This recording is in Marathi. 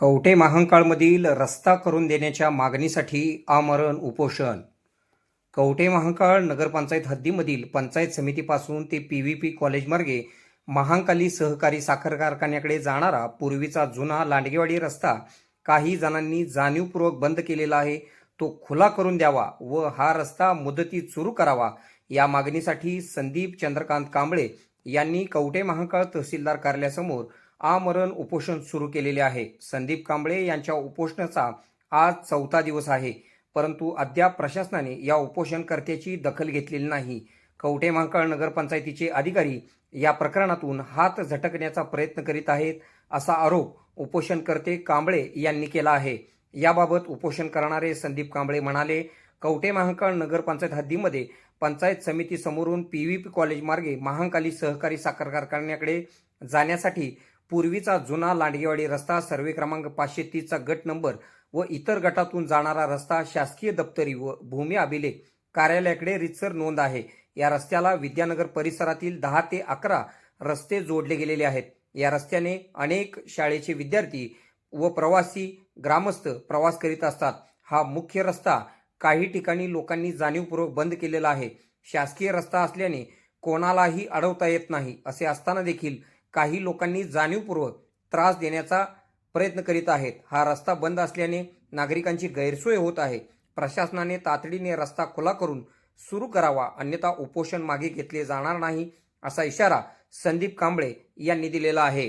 कवठे महांकाळमधील रस्ता करून देण्याच्या मागणीसाठी आमरण उपोषण. कवठे महांकाळ नगरपंचायत हद्दीमधील पंचायत समितीपासून ते पी व्ही पी कॉलेजमार्गे महांकाली सहकारी साखर कारखान्याकडे जाणारा पूर्वीचा जुना लांडगेवाडी रस्ता काही जणांनी जाणीवपूर्वक बंद केलेला आहे. तो खुला करून द्यावा व हा रस्ता मुदतीत सुरू करावा या मागणीसाठी संदीप चंद्रकांत कांबळे यांनी कवटे महाकाळ तहसीलदार कार्यालयासमोर आमरण उपोषण सुरू केलेले आहे. संदीप कांबळे यांच्या उपोषणाचा आज चौथा दिवस आहे. परंतु अद्याप प्रशासनाने या उपोषणकर्त्याची दखल घेतलेली नाही. कवटे महाकाळ नगरपंचायतीचे अधिकारी या प्रकरणातून हात झटकण्याचा प्रयत्न करीत आहेत असा आरोप उपोषणकर्ते कांबळे यांनी केला आहे. याबाबत उपोषण करणारे संदीप कांबळे म्हणाले कवठे महांकाळ नगरपंचायत हद्दीमध्ये पंचायत समिती समोरून पी व्ही पी कॉलेज मार्गे महांकाली सहकारी साखर कारखान्याकडे जाण्यासाठी पूर्वीचा जुना लांडगेवाडी रस्ता सर्वे क्रमांक पाचशे तीसचा गट नंबर व इतर गटातून जाणारा रस्ता शासकीय दप्तरी व भूमी अभिलेख कार्यालयाकडे रितसर नोंद आहे. या रस्त्याला विद्यानगर परिसरातील दहा ते अकरा रस्ते जोडले गेलेले आहेत. या रस्त्याने अनेक शाळेचे विद्यार्थी व प्रवासी ग्रामस्थ प्रवास करीत असतात. हा मुख्य रस्ता काही ठिकाणी लोकांनी जाणीवपूर्वक बंद केलेला आहे. शासकीय रस्ता असल्याने कोणालाही अडवता येत नाही असे असताना देखील काही लोकांनी जाणीवपूर्वक त्रास देण्याचा प्रयत्न करीत आहेत. हा रस्ता बंद असल्याने नागरिकांची गैरसोय होत आहे. प्रशासनाने तातडीने रस्ता खुला करून सुरू करावा अन्यथा उपोषण मागे घेतले जाणार नाही असा इशारा संदीप कांबळे यांनी दिलेला आहे.